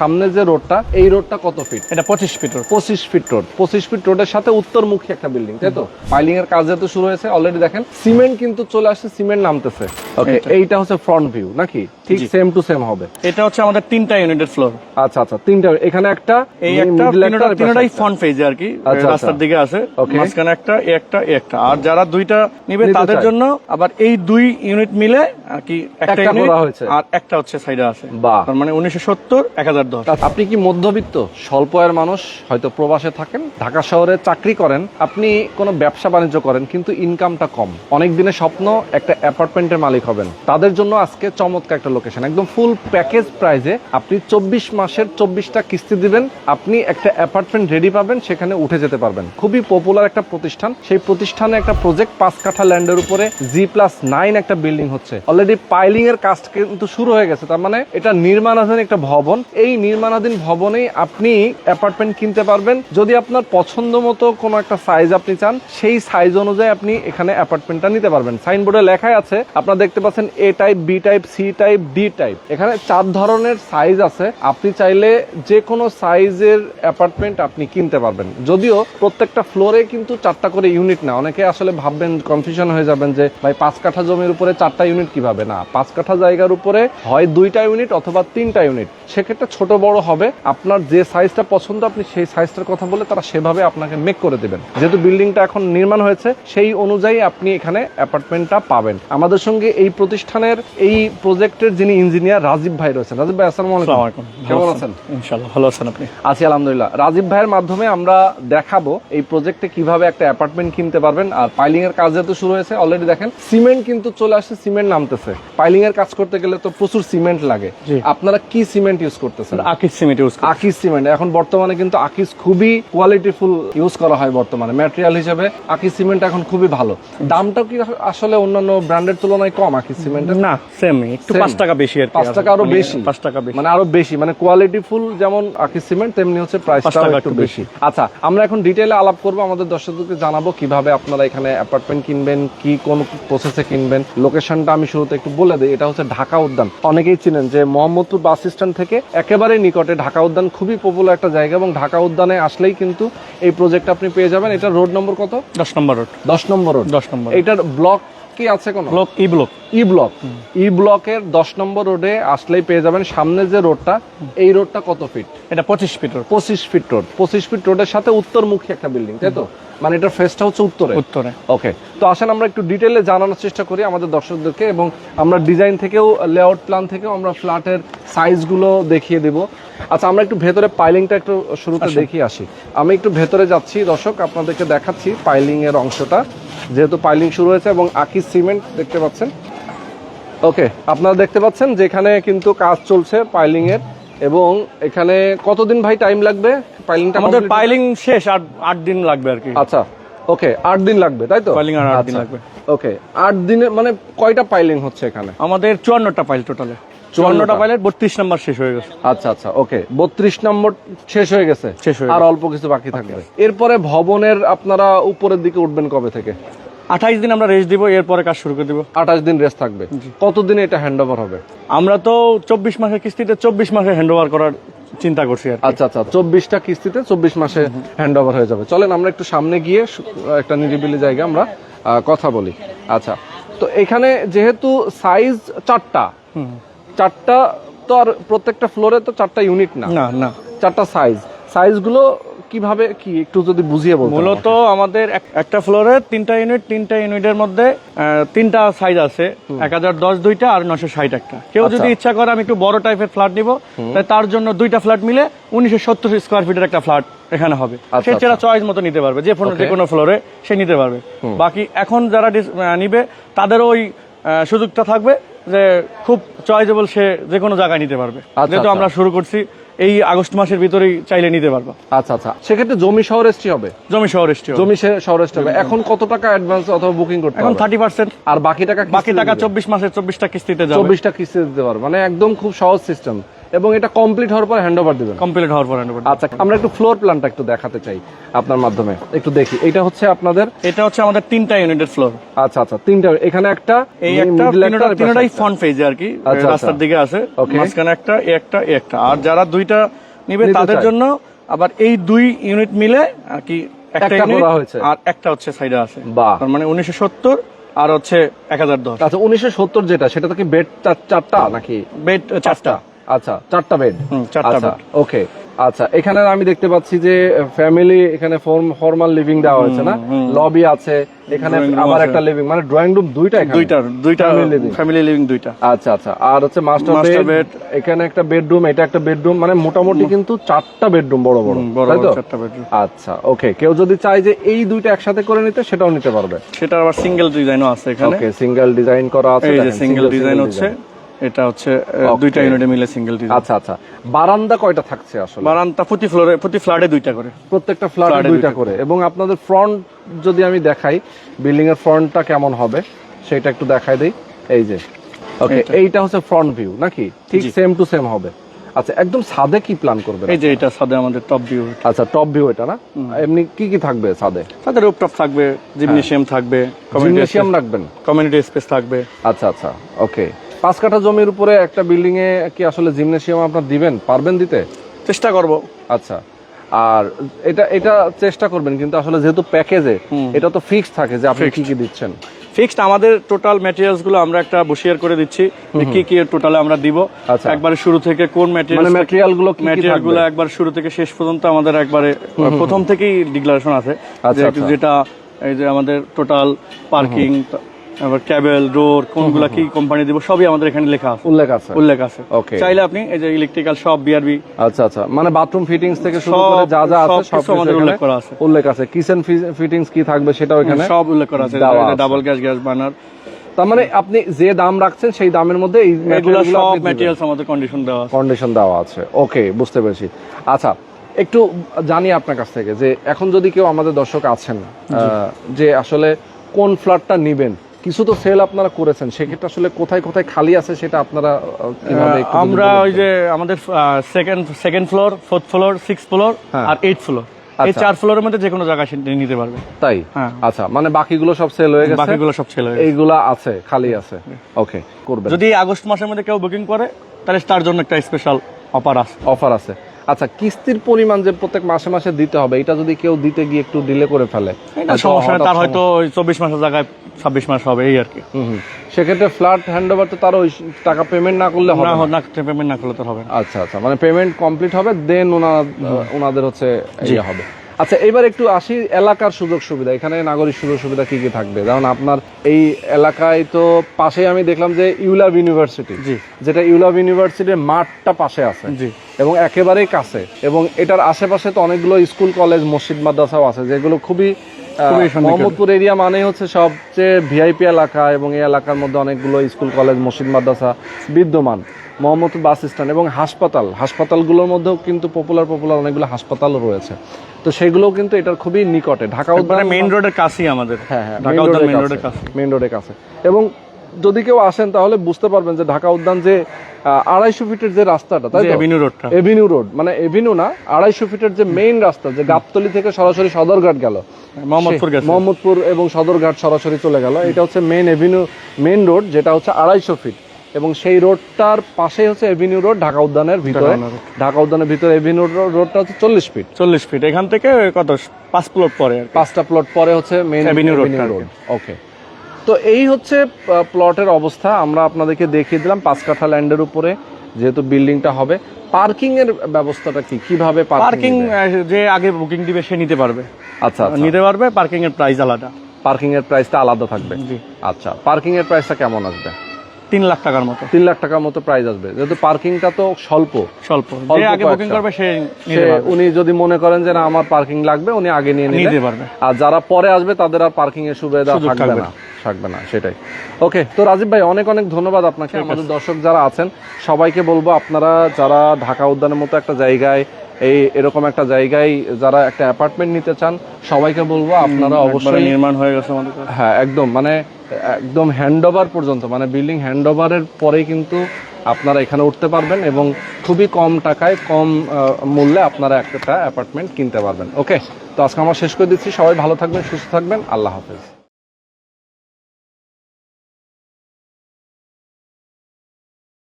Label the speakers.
Speaker 1: সামনে যে রোডটা এই রোডটা কত ফিট
Speaker 2: এটা পঁচিশ ফিট রোড
Speaker 1: পঁচিশ ফিট রোড পঁচিশ ফিট রোডের সাথে উত্তরমুখী একটা বিল্ডিং তাই তো? পাইলিং এর কাজ যেহেতু শুরু হয়েছে অলরেডি দেখেন সিমেন্ট কিন্তু চলে আসছে সিমেন্ট নামতেছে। ওকে
Speaker 2: এইটা।
Speaker 1: হচ্ছে ফ্রন্ট ভিউ নাকি? ঠিক সেম টু সেম হবে।
Speaker 2: এটা হচ্ছে আমাদের তিনটা ইউনিটের ফ্লোর
Speaker 1: আচ্ছা আচ্ছা তিনটা এখানে একটা
Speaker 2: এই একটা তিনোটাই ফ্রন্ট পেজে আর কি
Speaker 1: আচ্ছা,
Speaker 2: রাস্তার
Speaker 1: আচ্ছা।
Speaker 2: দিকে আছে. মাঝখানে একটা এই একটা এই একটা। আর যারা দুইটা নিবে তাদের জন্য আবার এই দুই ইউনিট মিলে আর কি একটা ইউনিট
Speaker 1: হয়েছে।
Speaker 2: আর একটা হচ্ছে সাইডে আছে। মানে উনিশশো সত্তর এক হাজার দশ
Speaker 1: আচ্ছা, আপনি কি মধ্যবিত্ত? স্বল্প আয়ের মানুষ হয়তো প্রবাসে থাকেন ঢাকা শহরে চাকরি করেন আপনি কোনো ব্যবসা বাণিজ্য করেন কিন্তু ইনকামটা কম। অনেক দিনের স্বপ্ন একটা অ্যাপার্টমেন্টের মালিক হবেন। তাদের জন্য আজকে চমৎকার একটা লোকেশন একদম ফুল প্যাকেজ প্রাইজে আপনি চব্বিশ মাসের চব্বিশটা কিস্তি দিবেন আপনি একটা অ্যাপার্টমেন্ট রেডি পাবেন সেখানে উঠে যেতে পারবেন। খুবই পপুলার একটা প্রতিষ্ঠান। সেই প্রতিষ্ঠানে একটা প্রজেক্ট পাঁচ কাঠা ল্যান্ডের উপরে জি প্লাস নাইন একটা বিল্ডিং হচ্ছে। অলরেডি পাইলিং এর কাজ কিন্তু শুরু হয়ে গেছে তার মানে এটা নির্মাণাধীন একটা ভবন। এই নির্মাণাধীন ভবনেই আপনি অ্যাপার্টমেন্ট কিনতে পারবেন। যদি আপনার পছন্দ মতো কোনো একটা সাইজ আপনি চান, সেই সাইজ অনুযায়ী আপনি এখানে অ্যাপার্টমেন্টটা নিতে পারবেন। সাইনবোর্ডে লেখাই আছে, আপনারা দেখতে পাচ্ছেন A type B type C type D type এখানে চার ধরনের সাইজ আছে। আপনি চাইলে যে কোনো সাইজের অ্যাপার্টমেন্ট আপনি কিনতে পারবেন। যদিও প্রত্যেকটা ফ্লোরে কিন্তু চারটা করে ইউনিট না। অনেকে আসলে ভাববেন কনফিউশন হয়ে যাবেন যে, ভাই, পাঁচ কাঠা জমির উপরে চারটা ইউনিট কীভাবে? না, পাঁচ কাঠা জায়গার উপরে হয় দুইটা ইউনিট অথবা তিনটা ইউনিট সেক্ষেত্রে ছোট বড় হবে আপনার যে সাইজটা পছন্দ আপনি সেই সাইজটার কথা বলে তারা সেভাবে আপনাকে মেক করে দেবেন। যেহেতু বিল্ডিংটা এখন নির্মাণ হয়েছে সেই অনুযায়ী আপনি এখানে অ্যাপার্টমেন্টটা পাবেন। আমাদের সঙ্গে এই প্রতিষ্ঠানের এই প্রজেক্টের যিনি ইঞ্জিনিয়ার রাজীব ভাই রয়েছেন। রাজীব ভাই আসসালামু আলাইকুম। কেমন আছেন?
Speaker 2: ইনশাল্লাহ ভালো আছেন আপনি?
Speaker 1: আছি আলহামদুলিল্লাহ। রাজীব ভাইয়ের মাধ্যমে আমরা দেখাবো এই প্রজেক্টে কীভাবে একটা অ্যাপার্টমেন্ট কিনতে পারবেন। আর পাইলিং এর কাজ যেহেতু শুরু হয়েছে অলরেডি দেখেন সিমেন্ট কিন্তু চলে আসছে সিমেন্ট নামতেছে। পাইলিং এর কাজ করতে গেলে তো প্রচুর সিমেন্ট লাগে। আপনারা কি সিমেন্ট ইউজ করতেছেন?
Speaker 2: সিমেন্ট ইউজ
Speaker 1: সিমেন্ট এখন বর্তমানে কিন্তু খুবই কোয়ালিটিফুল ইউজ করা হয় বর্তমানে ম্যাটেরিয়াল হিসেবে। সিমেন্ট এখন খুবই ভালো। দামটাও কি আসলে অন্যান্য ব্র্যান্ডের তুলনায় কম আকিস সিমেন্টের
Speaker 2: না সেম একটু
Speaker 1: Same।
Speaker 2: পাঁচ টাকা বেশি আর কি
Speaker 1: পাঁচ টাকা আরও
Speaker 2: মানে
Speaker 1: বেশি।
Speaker 2: পাঁচ টাকা বেশি।
Speaker 1: মানে আরও বেশি মানে কোয়ালিটি ফুল যেমন সিমেন্ট তেমনি হচ্ছে প্রাইসটাও একটু
Speaker 2: একটু
Speaker 1: বেশি। আচ্ছা আমরা এখন ডিটেইলে আলাপ করব আমাদের দর্শকদেরকে জানাব কীভাবে আপনারা এখানে অ্যাপার্টমেন্ট কিনবেন কি কোন প্রসেসে কিনবেন। লোকেশনটা আমি শুরুতে একটু বলে দিই এটা হচ্ছে ঢাকা উদ্যান। অনেকেই চিনেন যে মোহাম্মদপুর বাস স্ট্যান্ড থেকে একেবারে নিকটে। ঢাকা উদ্যান খুবই পপুলার একটা জায়গা এবং ঢাকা উদ্যানে আসলেই কিন্তু এই প্রজেক্ট আপনি পেয়ে যাবেন। এটা রোড নম্বর কত?
Speaker 2: দশ নম্বর রোড
Speaker 1: দশ নম্বর রোড
Speaker 2: দশ নম্বর
Speaker 1: এটার ব্লক কি আছে কোনো?
Speaker 2: Block E block.
Speaker 1: E block. E ব্লকের দশ নম্বর রোডে আসলেই পেয়ে যাবেন। সামনে যে রোডটা এই রোডটা কত ফিট?
Speaker 2: এটা পঁচিশ ফিট রোড।
Speaker 1: পঁচিশ ফিট রোড। পঁচিশ ফিট রোডের সাথে উত্তরমুখী একটা বিল্ডিং তাই তো? মানে এটার ফেসটা হচ্ছে উত্তরে।
Speaker 2: উত্তরে।
Speaker 1: ওকে তো আসেন আমরা একটু ডিটেলে জানানোর চেষ্টা করি আমাদের দর্শকদেরকে এবং আমরা ডিজাইন থেকেও লেআউট প্ল্যান থেকেও আমরা ফ্ল্যাটের সাইজগুলো দেখিয়ে দেব। আচ্ছা আমরা একটু ভেতরে পাইলিংটা একটু শুরুতে দেখিয়ে আসি। আমি একটু ভেতরে যাচ্ছি দর্শক আপনাদেরকে দেখাচ্ছি পাইলিং এর অংশটা। যেহেতু পাইলিং শুরু হয়েছে এবং আকিস সিমেন্ট দেখতে পাচ্ছেন। ওকে আপনারা দেখতে পাচ্ছেন যেখানে কিন্তু কাজ চলছে পাইলিং এর এবং এখানে কতদিন ভাই টাইম লাগবে? পাইলিংটা
Speaker 2: আমাদের পাইলিং শেষ আট আট দিন লাগবে আর কি।
Speaker 1: আচ্ছা ওকে আট দিন লাগবে তাই তো?
Speaker 2: Piling আর আট দিন
Speaker 1: আচ্ছা।
Speaker 2: লাগবে।
Speaker 1: ওকে আট দিনে মানে কয়টা পাইলিং হচ্ছে এখানে?
Speaker 2: আমাদের চুয়ান্নটা পাইল টোটালে চুয়ান্নটা পাইলের বত্রিশ নাম্বার শেষ হয়ে গেছে।
Speaker 1: আচ্ছা আচ্ছা ওকে বত্রিশ নম্বর শেষ হয়ে গেছে?
Speaker 2: শেষ হয়ে
Speaker 1: আর অল্প কিছু বাকি থাকবে। এরপরে ভবনের আপনারা উপরের দিকে উঠবেন কবে থেকে?
Speaker 2: আঠাইশ দিন আমরা রেস্ট দিব এরপরে কাজ শুরু করে দিব।
Speaker 1: আঠাশ দিন রেস্ট থাকবে। কতদিনে এটা হ্যান্ড ওভার হবে?
Speaker 2: আমরা তো চব্বিশ মাসের কিস্তিতে চব্বিশ মাসে হ্যান্ড ওভার করার চিন্তা করছি আর
Speaker 1: আচ্ছা আচ্ছা চব্বিশটা কিস্তিতে চব্বিশ মাসে হ্যান্ড ওভার হয়ে যাবে। চলেন আমরা একটু সামনে গিয়ে একটা নিরিবিলি জায়গা আমরা কথা বলি। আচ্ছা তো এখানে যেহেতু সাইজ চারটা। চারটা তো আর প্রত্যেকটা ফ্লোরে তো চারটা ইউনিট না।
Speaker 2: না না।
Speaker 1: চারটা সাইজ সাইজগুলো কীভাবে কি একটু যদি বুঝিয়ে বলতেন
Speaker 2: মূলত আমাদের এক- একটা ফ্লোরে তিনটা ইউনিট তিনটা ইউনিটের মধ্যে তিনটা সাইজ আছে। এক হাজার দশ দুইটা আর নশো ষাট একটা। কেউ যদি ইচ্ছা করে আমি একটু বড় টাইপের ফ্ল্যাট নিব তার জন্য দুইটা ফ্ল্যাট মিলে উনিশশো সত্তর স্কোয়ার ফিটের একটা ফ্ল্যাট এখানে হবে।
Speaker 1: আচ্ছা,
Speaker 2: সে সেটা চয়েস মতো নিতে পারবে যে ফোন- যে কোনো ফ্লোরে সে নিতে পারবে। বাকি এখন যারা নিবে তাদেরও ওই সুযোগটা থাকবে। যে খুব চয়েজেবল সে যে কোনো জায়গায় নিতে পারবে।
Speaker 1: আচ্ছা,
Speaker 2: যেহেতু
Speaker 1: আচ্ছা।
Speaker 2: আমরা শুরু করছি এই আগস্ট মাসের ভিতরেই চাইলে নিতে পারব।
Speaker 1: আচ্ছা আচ্ছা। সেক্ষেত্রে জমি শহর রেস্ট্রি হবে?
Speaker 2: জমি শহর এসছি
Speaker 1: জমি সহ রেস্ট্রি হবে। এখন কত টাকা অ্যাডভান্স অথবা বুকিং করতে
Speaker 2: এখন থার্টি পার্সেন্ট
Speaker 1: আর বাকি টাকা
Speaker 2: বাকি টাকা চব্বিশ মাসের চব্বিশটা কিস্তিতে যাবে।
Speaker 1: চব্বিশটা কিস্তি দিতে পারবে। মানে একদম খুব সহজ সিস্টেম এবং এটা কমপ্লিট হওয়ার পর হ্যান্ড ওভার দিবেন।
Speaker 2: কমপ্লিট হওয়ার পর hand over।
Speaker 1: আচ্ছা আমরা একটু ফ্লোর প্ল্যানটা একটু দেখাতে চাই আপনার মাধ্যমে। একটু দেখি এটা হচ্ছে আপনাদের
Speaker 2: এটা হচ্ছে আমাদের তিনটা ইউনিটের ফ্লোর
Speaker 1: আচ্ছা আচ্ছা তিনটা এখানে একটা
Speaker 2: এই একটা তিনটা- তিনটাই। ফ্রন্ট পেজে আর কি
Speaker 1: আচ্ছা,
Speaker 2: রাস্তার
Speaker 1: আচ্ছা।
Speaker 2: দিকে আছে. মাঝখানে একটা এই একটা এই একটা। আর যারা দুইটা নিবে তাদের জন্য আবার এই দুই ইউনিট মিলে আর কি একটা
Speaker 1: করা হয়েছে।
Speaker 2: আর একটা হচ্ছে সাইডে আছে। মানে উনিশশো সত্তর আর হচ্ছে এক হাজার দশ।
Speaker 1: আচ্ছা উনিশশো সত্তর যেটা সেটা তো কি বেড চারটা নাকি?
Speaker 2: বেড চারটা।
Speaker 1: আচ্ছা চারটা বেড
Speaker 2: চারটা
Speaker 1: আচ্ছা ওকে আচ্ছা এখানে আমি দেখতে পাচ্ছি যে ফ্যামিলি এখানে ফর্মাল লিভিং দেওয়া হয়েছে না? লবি আছে এখানে আবার একটা লিভিং মানে ড্রয়িং রুম দুইটা এখানে?
Speaker 2: দুইটার দুইটা ফ্যামিলি লিভিং দুইটা।
Speaker 1: আচ্ছা আচ্ছা আর হচ্ছে মাস্টার বেড এখানে একটা বেডরুম এটা একটা বেডরুম মানে মোটামুটি কিন্তু চারটা বেডরুম বড় বড় তাই তো? আচ্ছা ওকে কেউ যদি চায় যে এই দুইটা একসাথে করে নিতে সেটাও নিতে পারবে।
Speaker 2: সেটা আবার সিঙ্গেল ডিজাইনও আছে এখানে।
Speaker 1: ওকে সিঙ্গেল ডিজাইন করা আছে
Speaker 2: এই যে সিঙ্গেল ডিজাইন হচ্ছে। এটা হচ্ছে দুইটা ইউনিটে মিলে সিঙ্গেল ডিজাইন
Speaker 1: আচ্ছা আচ্ছা। বারান্দা কয়টা থাকছে আসলে?
Speaker 2: বারান্দা প্রতি ফ্লোরে প্রতি ফ্ল্যাটে দুইটা করে।
Speaker 1: প্রত্যেকটা ফ্ল্যাটে দুইটা করে। এবং আপনাদের ফ্রন্ট যদি আমি দেখাই বিল্ডিং এর ফ্রন্টটা কেমন হবে সেটা একটু দেখাই দেই। এই যে। ওকে
Speaker 2: এইটা।
Speaker 1: হচ্ছে ফ্রন্ট ভিউ নাকি? ঠিক সেম টু সেম হবে। আচ্ছা একদম সাদে কি প্ল্যান করবেন
Speaker 2: এই যে এটা সাথে আমাদের টপ ভিউ
Speaker 1: আচ্ছা টপ ভিউ এটা না? এমনি কি কি থাকবে সাদে
Speaker 2: তাদের রুপটপ থাকবে জিমনেশিয়াম থাকবে
Speaker 1: জিমনেশিয়াম রাখবেন?
Speaker 2: কমিউনিটি স্পেস থাকবে।
Speaker 1: আচ্ছা আচ্ছা। ওকে পাঁচ কাঠা জমির উপরে একটা বিল্ডিং এ কি আসলে জিমনেশিয়াম আপনার দিবেন? পারবেন দিতে?
Speaker 2: চেষ্টা করব।
Speaker 1: আচ্ছা। আর এটা এটা চেষ্টা করবেন কিন্তু আসলে যেহেতু প্যাকেজে এটা তো ফিক্স থাকে যে আপনি কি কি দিচ্ছেন।
Speaker 2: ফিক্সড আমাদের টোটাল ম্যাটেরিয়ালসগুলো আমরা একটা বসিয়ার করে দিচ্ছি যে কি কি টোটালে আমরা দিব।
Speaker 1: আচ্ছা।
Speaker 2: একবারে শুরু থেকে কোন
Speaker 1: মানে
Speaker 2: ম্যাটেরিয়াল
Speaker 1: ম্যাটেরিয়ালগুলো
Speaker 2: ম্যাটেরিয়ালগুলো একবার শুরু থেকে শেষ পর্যন্ত আমাদের একবারে প্রথম থেকেই ডিক্লারেশন আছে।
Speaker 1: আচ্ছা, আচ্ছা।
Speaker 2: যেটা এই যে আমাদের টোটাল পার্কিং আবার ক্যাবেল রোড কোনগুলা কি কোম্পানি দিব সবই আমাদের এখানে লেখা আছে।
Speaker 1: উল্লেখ আছে?
Speaker 2: উল্লেখ আছে।
Speaker 1: Okay.
Speaker 2: চাইলে আপনি এই যে ইলেকট্রিক্যাল সব বিআরবি
Speaker 1: আচ্ছা আচ্ছা। মানে বাথরুম ফিটিংস থেকে শুরু করে যা যা আছে
Speaker 2: সব আমাদের উল্লেখ করা আছে।
Speaker 1: উল্লেখ আছে। কিচেন ফিটিংস কি থাকবে সেটাও এখানে
Speaker 2: সব উল্লেখ করা আছে। ডাবল গ্যাস গ্যাস বার্নার
Speaker 1: তার মানে আপনি যে দাম রাখছেন সেই দামের মধ্যে এই
Speaker 2: এগুলো সব ম্যাটেরিয়ালস আমাদের কন্ডিশন দেওয়া আছে।
Speaker 1: কন্ডিশন দেওয়া আছে। ওকে বুঝতে পেরেছি। আচ্ছা একটু জানি আপনার কাছ থেকে যে এখন যদি কেউ আমাদের দর্শক আছেন যে আসলে কোন ফ্ল্যাটটা নিবেন কিছু তো সেল আপনারা করেছেন সেক্ষেত্রে আসলে কোথায় কোথায় খালি আছে সেটা আপনারা
Speaker 2: আমরা ওই যে আমাদের second second floor fourth floor six floor
Speaker 1: হ্যাঁ।
Speaker 2: আর এইট ফ্লোর এই
Speaker 1: আচ্ছা।
Speaker 2: চার ফ্লোরের মধ্যে যে কোনো জায়গায় সে নিতে পারবে।
Speaker 1: তাই?
Speaker 2: হ্যাঁ।
Speaker 1: আচ্ছা মানে বাকিগুলো সব সেল হয়ে গেছে?
Speaker 2: বাকিগুলো সব ছেলে
Speaker 1: এইগুলা আছে খালি আছে? ওকে করবেন।
Speaker 2: যদি আগস্ট মাসের মধ্যে কেউ বুকিং করে তাহলে তার জন্য একটা স্পেশাল অফার আছে।
Speaker 1: অফার আছে। আচ্ছা কিস্তির পরিমাণ যে প্রত্যেক মাসে মাসে দিতে হবে এটা যদি কেউ দিতে গিয়ে একটু ডিলে করে ফেলে
Speaker 2: সমস্যা তার হয়তো ওই চব্বিশ মাসের জায়গায় ছাব্বিশ মাস হবে এই আর কি।
Speaker 1: সেক্ষেত্রে ফ্ল্যাট হ্যান্ড ওভার তো তার ওই টাকা পেমেন্ট না করলে হবে
Speaker 2: না পেমেন্ট না করলে তো হবে
Speaker 1: আচ্ছা আচ্ছা মানে পেমেন্ট কমপ্লিট হবে দেন ওনার ওনাদের হচ্ছে ইয়ে হবে। আচ্ছা এবার একটু আসি এলাকার সুযোগ সুবিধা এখানে নাগরিক সুযোগ সুবিধা কি কি থাকবে? যেমন আপনার এই এলাকায় তো পাশেই আমি দেখলাম যে ইউলাভ ইউনিভার্সিটি। যেটা ইউলাভ ইউনিভার্সিটির মাঠটা পাশে আছে
Speaker 2: জি।
Speaker 1: এবং একেবারেই কাছে এবং এটার আশেপাশে তো অনেকগুলো স্কুল কলেজ মসজিদ মাদ্রাসাও আছে যেগুলো খুবই। মোহাম্মদপুর এরিয়া মানে হচ্ছে সবচেয়ে ভিআইপি এলাকা এবং এই এলাকার মধ্যে অনেকগুলো স্কুল কলেজ মসজিদ মাদ্রাসা বিদ্যমান। মোহাম্মদপুর বাস স্ট্যান্ড এবং হাসপাতাল। হাসপাতালগুলোর মধ্যেও কিন্তু পপুলার পপুলার অনেকগুলো হাসপাতালও রয়েছে। তো সেগুলোও কিন্তু এটার খুবই নিকটে। ঢাকা উদ্যান
Speaker 2: মানে মেইন রোডের কাছেই আমাদের।
Speaker 1: হ্যাঁ হ্যাঁ
Speaker 2: ঢাকা উদ্যান মেইন রোডের কাছে।
Speaker 1: মেইন রোডের কাছে। এবং যদি কেউ আসেন তাহলে বুঝতে পারবেন যে ঢাকা উদ্যান যে আড়াইশো ফিটের যে রাস্তাটা তাই
Speaker 2: এভিনিউ রোডটা
Speaker 1: এভিনিউ রোড মানে এভিনিউ না আড়াইশো ফিটের যে মেইন রাস্তা যে গাবতলি থেকে সরাসরি সদরঘাট গেল।
Speaker 2: মোহাম্মদপুর
Speaker 1: মোহাম্মদপুর এবং সদরঘাট সরাসরি চলে গেল। এটা হচ্ছে মেইন এভিনিউ মেইন রোড যেটা হচ্ছে আড়াইশো ফিট। এবং সেই রোডটার পাশেই হচ্ছে এভিনিউ রোড ঢাকা উদ্যানের ভিতরে। ঢাকা উদ্যানের ভিতরে এভিনিউ রোডটা হচ্ছে চল্লিশ ফিট।
Speaker 2: চল্লিশ ফিট। এখান থেকে কত? পাঁচ প্লট পরে
Speaker 1: পাঁচটা প্লট পরে হচ্ছে মেইন
Speaker 2: এভিনিউ।
Speaker 1: রোড ওকে তো এই হচ্ছে প্লটের অবস্থা। আমরা আপনাদেরকে দেখিয়ে দিলাম পাঁচ কাঠা ল্যান্ডের উপরে যেহেতু বিল্ডিংটা হবে। পার্কিং এর ব্যবস্থাটা কি? কীভাবে
Speaker 2: পার্কিং যে আগে বুকিং দিবে সে নিতে পারবে।
Speaker 1: আচ্ছা আচ্ছা।
Speaker 2: নিতে পারবে পার্কিং এর প্রাইস আলাদা।
Speaker 1: পার্কিং এর প্রাইসটা আলাদা থাকবে।
Speaker 2: জি।
Speaker 1: আচ্ছা পার্কিং এর প্রাইসটা কেমন আসবে?
Speaker 2: তিন লাখ টাকার মতো।
Speaker 1: তিন লাখ টাকার মতো প্রাইস আসবে। যেহেতু পার্কিংটা তো স্বল্প।
Speaker 2: স্বল্প। আগে বুকিং করবে সে
Speaker 1: সে
Speaker 2: নিতে পারবে।
Speaker 1: উনি যদি মনে করেন যে না আমার পার্কিং লাগবে উনি আগে নিয়ে
Speaker 2: নিতে পারবে।
Speaker 1: আর যারা পরে আসবে তাদের আর পার্কিং এর সুবিধা থাকবে না। থাকবে না সেটাই। ওকে তো রাজীব ভাই অনেক অনেক ধন্যবাদ আপনাকে। আমাদের দর্শক যারা আছেন সবাইকে বলব আপনারা যারা ঢাকা উদ্যানের মতো একটা জায়গায় এই এরকম একটা জায়গায় যারা একটা অ্যাপার্টমেন্ট নিতে চান সবাইকে বলব আপনারা অবশ্যই
Speaker 2: নির্মাণ হয়ে গেছে আমাদের।
Speaker 1: হ্যাঁ একদম। মানে একদম হ্যান্ড ওভার পর্যন্ত মানে বিল্ডিং হ্যান্ড ওভারের পরেই কিন্তু আপনারা এখানে উঠতে পারবেন এবং খুবই কম টাকায়, কম মূল্যে আপনারা একটা অ্যাপার্টমেন্ট কিনতে পারবেন। ওকে তো আজকে আমরা শেষ করে দিচ্ছি। সবাই ভালো থাকবেন, সুস্থ থাকবেন। আল্লাহ হাফেজ।